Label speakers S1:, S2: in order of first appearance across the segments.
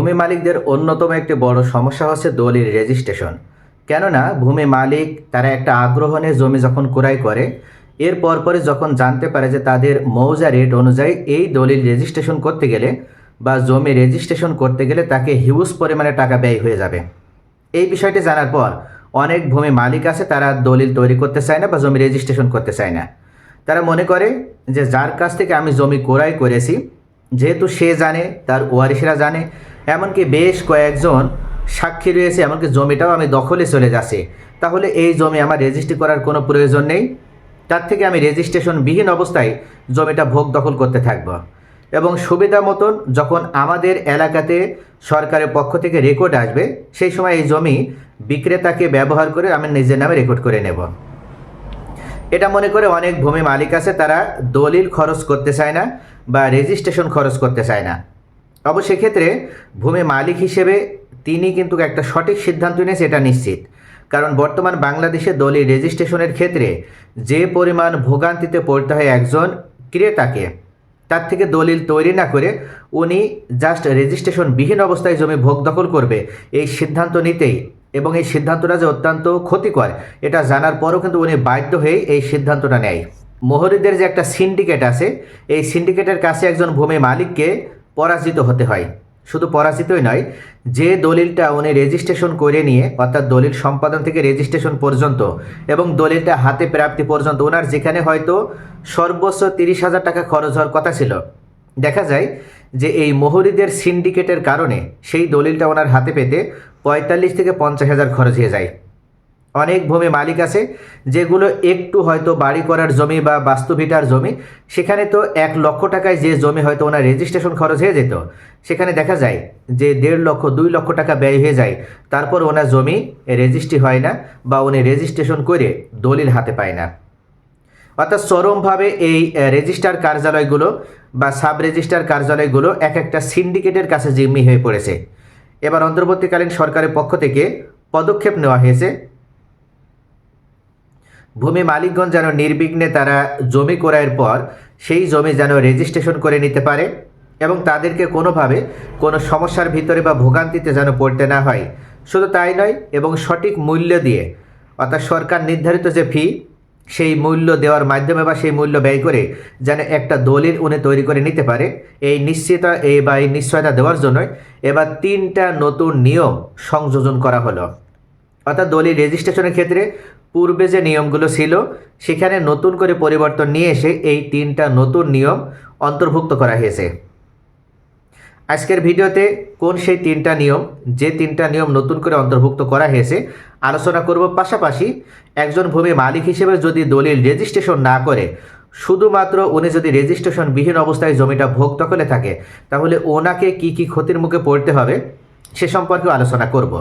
S1: ভূমি মালিকদের অন্যতম একটি বড় সমস্যা হচ্ছে দলিল রেজিস্ট্রেশন। কেননা, ভূমি মালিক তারা একটা আগ্রহ নিয়ে জমি যখন ক্রয় করে, এর পরপরে যখন জানতে পারে যে তাদের মৌজা রেট অনুযায়ী এই দলিল রেজিস্ট্রেশন করতে গেলে বা জমি রেজিস্ট্রেশন করতে গেলে তাকে হিউজ পরিমাণে টাকা ব্যয় হয়ে যাবে। এই বিষয়টি জানার পর অনেক ভূমি মালিক আছে তারা দলিল তৈরি করতে চায় না বা জমি রেজিস্ট্রেশন করতে চায় না। তারা মনে করে যে, যার কাছ থেকে আমি জমি ক্রয় করেছি, যেহেতু সে জানে, তার ওয়ারিসরা জানে এমনকি বেশ কয়েকজন সাক্ষী রয়েছে, এমনকি জমিটাও আমি দখলে চলে যাচ্ছে তাহলে এই জমি আমার রেজিস্ট্রি করার কোনো প্রয়োজন নেই? তার থেকে আমি রেজিস্ট্রেশন বিহীন অবস্থায় জমিটা ভোগ দখল করতে থাকব। এবং সুবিধা মতন যখন আমাদের এলাকাতে সরকারের পক্ষ থেকে রেকর্ড আসবে, সেই সময় এই জমি বিক্রেতাকে ব্যবহার করে আমি নিজের নামে রেকর্ড করে নেব। এটা মনে করে অনেক ভূমি মালিক আছে, তারা দলিল খরচ করতে চায় না বা রেজিস্ট্রেশন খরচ করতে চায় না। অবশ্য সেক্ষেত্রে ভূমি মালিক হিসেবে তিনি কিন্তু একটা সঠিক সিদ্ধান্ত নিয়েছে এটা নিশ্চিত। কারণ বর্তমান বাংলাদেশে দলিল রেজিস্ট্রেশনের ক্ষেত্রে যে পরিমাণ ভোগান্তিতে পড়তে হয় একজন ক্রেতাকে, তার থেকে দলিল তৈরি না করে উনি জাস্ট রেজিস্ট্রেশন বিহীন অবস্থায় জমি ভোগ দখল করবে। এই সিদ্ধান্ত নিতেই এবং এই সিদ্ধান্তটা যে অত্যন্ত ক্ষতিকর, এটা জানার পরও কিন্তু উনি বাধ্য হয়ে এই সিদ্ধান্তটা নেয়। মোহরিদের যে একটা সিন্ডিকেট আছে, এই সিন্ডিকেটের কাছে একজন ভূমি মালিককে পরাজিত হতে হয়। শুধু পরাজিতই নয়, যে দলিলটা উনি রেজিস্ট্রেশন করে নিয়ে, অর্থাৎ দলিল সম্পাদন থেকে রেজিস্ট্রেশন পর্যন্ত এবং দলিলটা হাতে প্রাপ্তি পর্যন্ত ওনার যেখানে হয়তো সর্বোচ্চ তিরিশ হাজার টাকা খরচ হওয়ার কথা ছিল। দেখা যায় যে এই মোহরিদের সিন্ডিকেটের কারণে সেই দলিলটা ওনার হাতে পেতে পঁয়তাল্লিশ থেকে পঞ্চাশ হাজার খরচ হয়ে যায়। অনেক ভূমি মালিক আছে, যেগুলো একটু হয়তো বাড়ি করার জমি বা বাস্তুভিটার জমি, সেখানে তো এক লক্ষ টাকায় যে জমি হয়তো ওনার রেজিস্ট্রেশন খরচ হয়ে যেত, সেখানে দেখা যায় যে দেড় লক্ষ, দুই লক্ষ টাকা ব্যয় হয়ে যায়, তারপর ওনার জমি রেজিস্ট্রি হয় না বা উনি রেজিস্ট্রেশন করে দলিল হাতে পায় না। অর্থাৎ চরমভাবে এই রেজিস্ট্রার কার্যালয়গুলো বা সাব রেজিস্ট্রার কার্যালয়গুলো এক একটা সিন্ডিকেটের কাছে জিম্মি হয়ে পড়েছে। এবার অন্তর্বর্তীকালীন সরকারের পক্ষ থেকে পদক্ষেপ নেওয়া হয়েছে ভূমি মালিকগণ যেন নির্বিঘ্নে তারা জমি ক্রয়ের পর সেই জমি যেন রেজিস্ট্রেশন করে নিতে পারে এবং তাদেরকে কোনোভাবে কোনো সমস্যার ভিতরে বা ভোগান্তিতে যেন পড়তে না হয়। শুধু তাই নয়, এবং সঠিক মূল্য দিয়ে, অর্থাৎ সরকার নির্ধারিত যে ফি সেই মূল্য দেওয়ার মাধ্যমে বা সেই মূল্য ব্যয় করে যেন একটা দলিল উনি তৈরি করে নিতে পারে। এই নিশ্চিতা, এই বা এই নিশ্চয়তা দেওয়ার জন্যই এবার তিনটা নতুন নিয়ম সংযোজন করা হলো। অর্থাৎ দলিল রেজিস্ট্রেশনের ক্ষেত্রে পূর্বে যে নিয়মগুলো ছিল, সেখানে নতুন করে পরিবর্তন নিয়ে এসে এই তিনটা নতুন নিয়ম অন্তর্ভুক্ত করা হয়েছে। আজকের ভিডিওতে কোন সেই তিনটা নিয়ম, যে তিনটা নিয়ম নতুন করে অন্তর্ভুক্ত করা হয়েছে, আলোচনা করব পাশাপাশি একজন ভূমি মালিক হিসেবে যদি দলিল রেজিস্ট্রেশন না করে, শুধুমাত্র উনি যদি রেজিস্ট্রেশন বিহীন অবস্থায় জমিটা ভোগ দখলে থাকে, তাহলে ওনাকে কি কি ক্ষতির মুখে পড়তে হবে, সে সম্পর্কেও আলোচনা করব।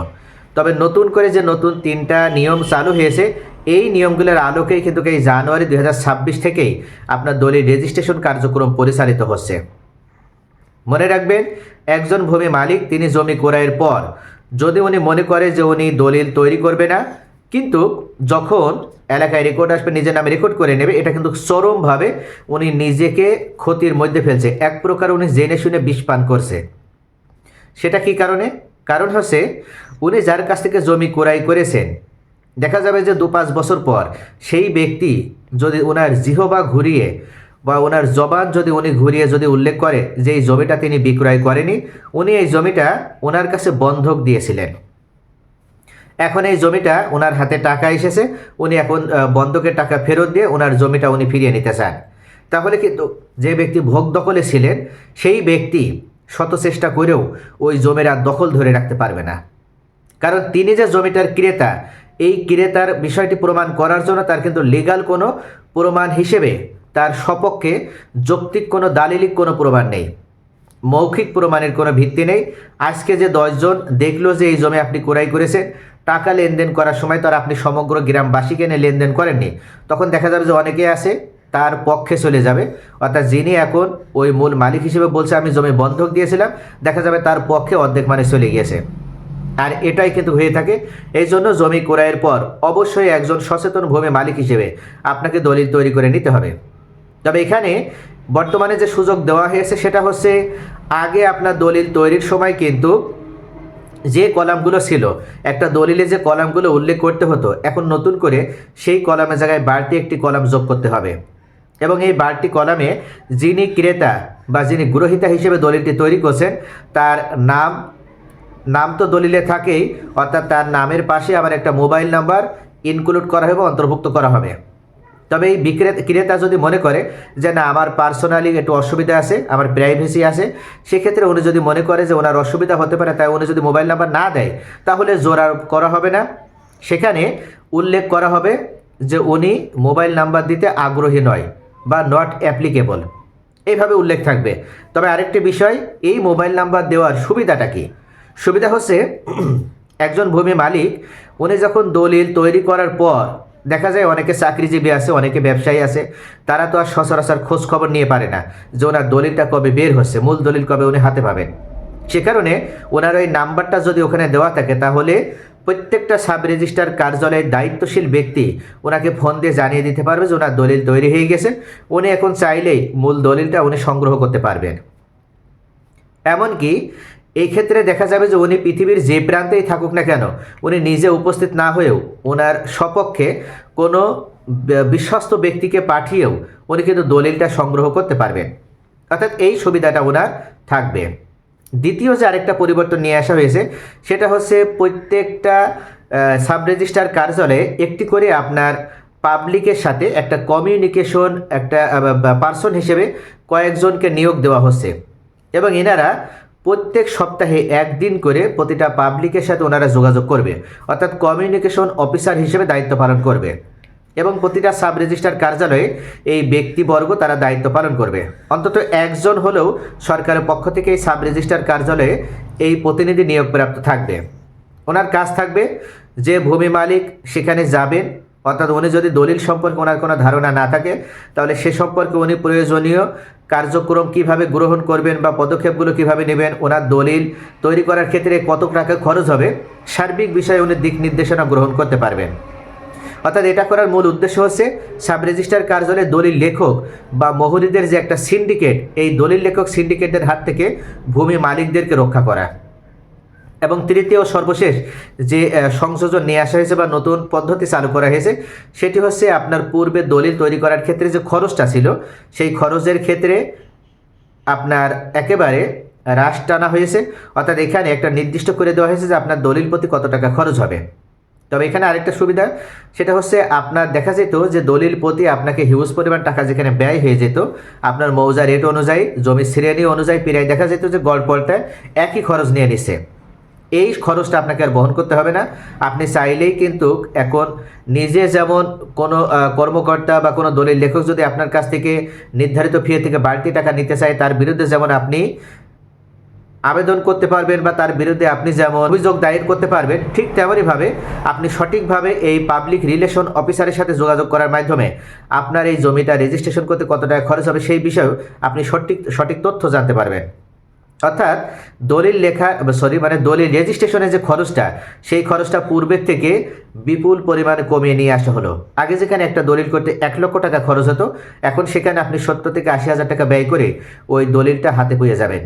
S1: তবে নতুন করে যে নতুন তিনটা নিয়ম চালু হয়েছে, এই নিয়মগুলোর আলোকেই কিন্তু এই জানুয়ারি দুই থেকেই আপনার দলিল রেজিস্ট্রেশন কার্যক্রম পরিচালিত হচ্ছে। মনে রাখবেন, একজন ভূমি মালিক, তিনি জমি ক্রয়ের পর, যদি উনি মনে করে যে উনি দলিল তৈরি করবে না, কিন্তু যখন এলাকায় রেকর্ড আসবে, নিজের নামে রেকর্ড করে নেবে, এটা কিন্তু চরমভাবে উনি নিজেকে ক্ষতির মধ্যে ফেলছে। এক প্রকার উনি জেনে শুনে বিষ পান করছে। সেটা কি কারণে? কারণ হচ্ছে উনি যার কাছ থেকে জমি ক্রয় করেছেন, দেখা যাবে যে দু পাঁচ বছর পর সেই ব্যক্তি যদি ওনার জিহবা ঘুরিয়ে বা ওনার জবান যদি উনি ঘুরিয়ে যদি উল্লেখ করে যে এই জমিটা তিনি বিক্রয় করেনি, উনি এই জমিটা ওনার কাছে বন্ধক দিয়েছিলেন। এখন এই জমিটা ওনার হাতে টাকা এসেছে, উনি এখন বন্ধকের টাকা ফেরত দিয়ে ওনার জমিটা উনি ফিরিয়ে নিতে চান। তাহলে কিন্তু যে ব্যক্তি ভোগ দখলে ছিলেন, সেই ব্যক্তি শত চেষ্টা করেও ওই জমির আর দখল ধরে রাখতে পারবে না। কারণ তিনি যে জমিটার ক্রেতা, এই ক্রেতার বিষয়টি প্রমাণ করার জন্য তার কিন্তু লিগাল কোনো প্রমাণ হিসেবে তার সপক্ষে যৌক্তিক কোনো, দালিলিক কোনো প্রমাণ নেই। মৌখিক প্রমাণের কোনো ভিত্তি নেই। আজকে যে দশজন দেখল যে এই জমি আপনি ক্রয় করেছেন, টাকা লেনদেন করার সময় তো আর আপনি সমগ্র গ্রামবাসীকে নিয়ে লেনদেন করেননি। তখন দেখা যাবে যে অনেকে আছে, তার পক্ষে চলে যাবে। অর্থাৎ যিনি এখন ওই মূল মালিক হিসেবে বলছে, আমি জমি বন্ধক দিয়েছিলাম। দেখা যাবে তার পক্ষে অর্ধেক মানে চলে গিয়েছে। আর এটাই কিন্তু হয়ে থাকে। এই জন্য জমি ক্রয়ের পর অবশ্যই একজন সচেতন ভূমি মালিক হিসেবে আপনাকে দলিল তৈরি করে নিতে হবে। তবে এখানে বর্তমানে যে সুযোগ দেওয়া হয়েছে সেটা হচ্ছে, আগে আপনার দলিল তৈরির সময় কিন্তু যে কলামগুলো ছিল, একটা দলিলে যে কলামগুলো উল্লেখ করতে হতো, এখন নতুন করে সেই কলামের জায়গায় বাড়তি একটি কলাম যোগ করতে হবে। এবং এই বাড়তি কলামে যিনি ক্রেতা বা যিনি গ্রহিতা হিসেবে দলিলটি তৈরি করছেন, তার নাম নাম তো দলিলে থাকেই, অর্থাৎ তার নামের পাশে আবার একটা মোবাইল নাম্বার ইনক্লুড করা হবে অন্তর্ভুক্ত করা হবে। তবে এই বিক্রেতা, ক্রেতা যদি মনে করে যে না, আমার পার্সোনালি একটু অসুবিধা আছে, আমার প্রাইভেসি আছে, সেক্ষেত্রে উনি যদি মনে করে যে ওনার অসুবিধা হতে পারে, তাই উনি যদি মোবাইল নাম্বার না দেয়, তাহলে জোর আরোপ করা হবে না। সেখানে উল্লেখ করা হবে যে উনি মোবাইল নাম্বার দিতে আগ্রহী নয় বা নট অ্যাপ্লিকেবল এইভাবে উল্লেখ থাকবে। তবে আরেকটি বিষয়, এই মোবাইল নাম্বার দেওয়ার সুবিধাটা কি? সুবিধা হচ্ছে একজন ভূমি মালিক, উনি যখন দলিল তৈরি করার পর দেখা যায় অনেকে চাকরিজীবী আছে, অনেকে ব্যবসায়ী আছে, তারা তো আর সচরাচর খোঁজ খবর নিয়ে পারে না যে ওনার দলিলটা কবে বের হচ্ছে, মূল দলিল কবে উনি হাতে পাবেন। সে কারণে ওনার ওই নাম্বারটা যদি ওখানে দেওয়া থাকে, তাহলে প্রত্যেকটা সাব রেজিস্ট্রার কার্যালয়ের দায়িত্বশীল ব্যক্তি ওনাকে ফোন দিয়ে জানিয়ে দিতে পারবে যে ওনার দলিল তৈরি হয়ে গেছে। উনি এখন চাইলেই মূল দলিলটা উনি সংগ্রহ করতে পারবেন। এমনকি এই ক্ষেত্রে দেখা যাবে যে উনি পৃথিবীর যে প্রান্তেই থাকুক না কেন, উনি নিজে উপস্থিত না হয়েও ওনার সপক্ষে কোনো বিশ্বস্ত ব্যক্তিকে পাঠিয়েও উনি কিন্তু দলিলটা সংগ্রহ করতে পারবেন। অর্থাৎ এই সুবিধাটা ওনার থাকবে। দ্বিতীয় যে আরেকটা পরিবর্তন নিয়ে আসা হয়েছে, সেটা হচ্ছে প্রত্যেকটা সাব রেজিস্ট্রার কার্যালয়ে একটি করে আপনার পাবলিকের সাথে একটা কমিউনিকেশন, একটা পার্সন হিসেবে কয়েকজনকে নিয়োগ দেওয়া হচ্ছে। এবং এনারা প্রত্যেক সপ্তাহে একদিন করে প্রতিটা পাবলিকের সাথে ওনারা যোগাযোগ করবে, অর্থাৎ কমিউনিকেশন অফিসার হিসেবে দায়িত্ব পালন করবে এবং প্রতিটা সাব রেজিস্ট্রার কার্যালয়ে এই ব্যক্তিবর্গ তারা দায়িত্ব পালন করবে। অন্তত একজন হলেও সরকারের পক্ষ থেকে এই সাব রেজিস্ট্রার কার্যালয়ে এই প্রতিনিধি নিয়োগপ্রাপ্ত থাকবে। ওনার কাজ থাকবে যে ভূমি মালিক সেখানে যাবেন অর্থাৎ উনি যদি দলিল সম্পর্কে ওনার কোনো ধারণা না থাকে, তাহলে সে সম্পর্কে উনি প্রয়োজনীয় কার্যক্রম কীভাবে গ্রহণ করবেন বা পদক্ষেপগুলো কীভাবে নেবেন, ওনার দলিল তৈরি করার ক্ষেত্রে কত টাকা খরচ হবে, সার্বিক বিষয়ে উনি দিক নির্দেশনা গ্রহণ করতে পারবেন। অর্থাৎ এটা করার মূল উদ্দেশ্য হচ্ছে সাব রেজিস্ট্রার কার্যালয়ে দলিল লেখক বা মহুরিদের যে একটা সিন্ডিকেট, এই দলিল লেখক সিন্ডিকেটের হাত থেকে ভূমি মালিকদেরকে রক্ষা করা। এবং তৃতীয় সর্বশেষ যে সংযোজন নিয়ে আসা হয়েছে বা নতুন পদ্ধতি চালু করা হয়েছে, সেটি হচ্ছে আপনার পূর্বে দলিল তৈরি করার ক্ষেত্রে যে খরচটা ছিল, সেই খরচের ক্ষেত্রে আপনার একেবারে হ্রাস টানা হয়েছে। অর্থাৎ এখানে একটা নির্দিষ্ট করে দেওয়া হয়েছে যে আপনার দলিল প্রতি কত টাকা খরচ হবে। তবে এখানে আরেকটা সুবিধা, সেটা হচ্ছে আপনার দেখা যেত যে দলিল প্রতি আপনাকে হিউজ পরিমাণ টাকা যেখানে ব্যয় হয়ে যেত, আপনার মৌজা রেট অনুযায়ী, জমির শ্রেণি অনুযায়ী প্রায় দেখা যেত যে গড়পড়টায় একই খরচ নিয়ে নিছে এই খরচটা আপনাকে আর বহন করতে হবে না। আপনি চাইলেই কিন্তু এখন নিজে যেমন কোনো কর্মকর্তা বা কোনো দলিল লেখক যদি আপনার কাছ থেকে নির্ধারিত ফি থেকে বাড়তি টাকা নিতে চায়, তার বিরুদ্ধে যেমন আপনি আবেদন করতে পারবেন বা তার বিরুদ্ধে আপনি যেমন অভিযোগ দায়ের করতে পারবেন, ঠিক তেমনইভাবে আপনি সঠিকভাবে এই পাবলিক রিলেশন অফিসারের সাথে যোগাযোগ করার মাধ্যমে আপনার এই জমিটা রেজিস্ট্রেশন করতে কত টাকা খরচ হবে সেই বিষয়েও আপনি সঠিক সঠিক তথ্য জানতে পারবেন। অর্থাৎ দলিল লেখা সরি মানে দলিল রেজিস্ট্রেশনের যে খরচটা, সেই খরচটা পূর্বের থেকে বিপুল পরিমাণে কমিয়ে নিয়ে আসা হলো। আগে যেখানে একটা দলিল করতে এক লক্ষ টাকা খরচ হতো, এখন সেখানে আপনি সত্তর থেকে আশি হাজার টাকা ব্যয় করে ওই দলিলটা হাতে পেয়ে যাবেন।